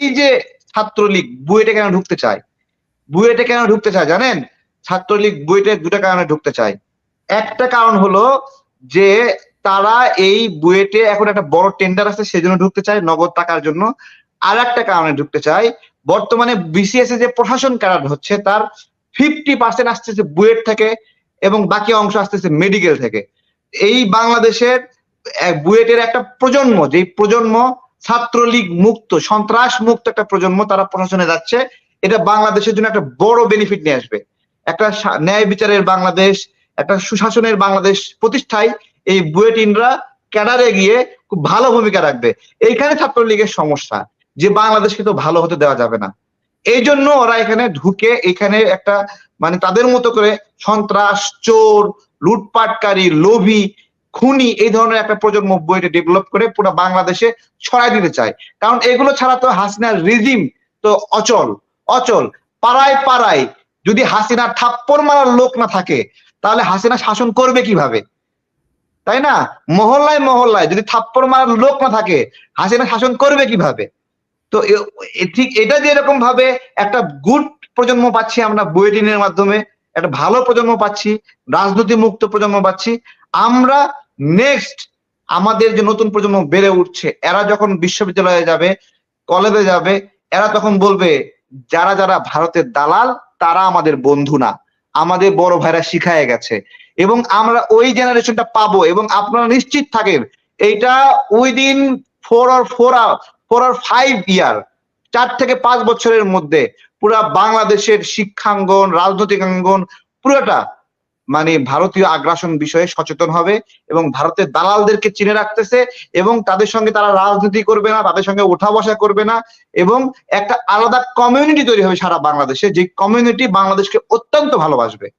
এই যে ছাত্রলীগ, বুয়েটে কেন ঢুকতে চায়? বুয়েটে কেন ঢুকতে চায় জানেন? ছাত্রলীগ, বুয়েটে দুটা কারণে ঢুকতে চায়। একটা কারণ হলো যে তারা এই বুয়েটে এখন একটা বড় টেন্ডার আছে, সেজন্য ঢুকতে চায়, নগদ টাকার জন্য। আর একটা কারণে ঢুকতে চায়, বর্তমানে বিসিএস যে প্রশাসন ক্যাডার হচ্ছে, তার ফিফটি পার্সেন্ট আসতেছে বুয়েট থেকে এবং বাকি অংশ আসতেছে মেডিকেল থেকে। এই বাংলাদেশের বুয়েটের একটা প্রজন্ম, যেই প্রজন্ম ছাত্রলীগ মুক্ত, সন্ত্রাস মুক্ত একটা প্রজন্ম তারা প্রশাসনে যাচ্ছে। এটা বাংলাদেশের জন্য একটা বড় বেনিফিট নিয়ে আসবে। একটা ন্যায় বিচারের বাংলাদেশ, একটা সুশাসনের বাংলাদেশ প্রতিষ্ঠায় এই বুয়েটিনরা ক্যাডারে গিয়ে খুব ভালো ভূমিকা রাখবে। এইখানে ছাত্রলীগের সমস্যা, যে বাংলাদেশকে তো ভালো হতে দেওয়া যাবে না। এই জন্য ওরা এখানে ঢুকে এখানে একটা মানে তাদের মতো করে সন্ত্রাস, চোর, লুটপাটকারী, লোভী খুনি এই ধরনের একটা প্রজন্ম বইটা ডেভেলপ করে পুরো বাংলাদেশে ছড়াই দিতে চায়। কারণ এগুলো ছাড়া তো হাসিনার রিজিম তো অচল অচল। পাড়ায় পাড়ায় যদি হাসিনা থাপ্পড় মারার লোক না থাকে, তাহলে হাসিনা শাসন করবে কীভাবে? তাই না? মহল্লায় মহল্লায় যদি থাপ্পড় মারার লোক না থাকে, হাসিনা শাসন করবে কীভাবে? তো ঠিক এটা যে এরকম ভাবে একটা গুড প্রজন্ম পাচ্ছি আমরা বুয়েটিনের মাধ্যমে একটা ভালো প্রজন্ম পাচ্ছি রাজনীতি মুক্ত প্রজন্ম পাচ্ছি। আমরা নেক্সট আমাদের যে নতুন প্রজন্ম বেড়ে উঠছে, এরা যখন বিশ্ববিদ্যালয়ে যাবে কলেজে যাবে, এরা তখন বলবে, যারা যারা ভারতের দালাল, তারা আমাদের বন্ধু না। আমাদের বড় ভাইরা শিখায় গেছে। এবং আমরা ওই জেনারেশনটা পাবো এবং আপনারা নিশ্চিত থাকেন, এইটা উইদিন ফোর আর ফোর আর ফোর আর ফাইভ ইয়ার চার থেকে পাঁচ বছরের মধ্যে পুরা বাংলাদেশের শিক্ষাঙ্গন, রাজনৈতিক অঙ্গন পুরোটা মানে ভারতীয় আগ্রাসন বিষয়ে সচেতন হবে এবং ভারতের দালালদেরকে চিনে রাখতেছে এবং তাদের সঙ্গে তারা রাজনীতি করবে না, তাদের সঙ্গে ওঠা বসা করবে না এবং একটা আলাদা কমিউনিটি তৈরি হবে সারা বাংলাদেশে, যে কমিউনিটি বাংলাদেশকে অত্যন্ত ভালোবাসবে।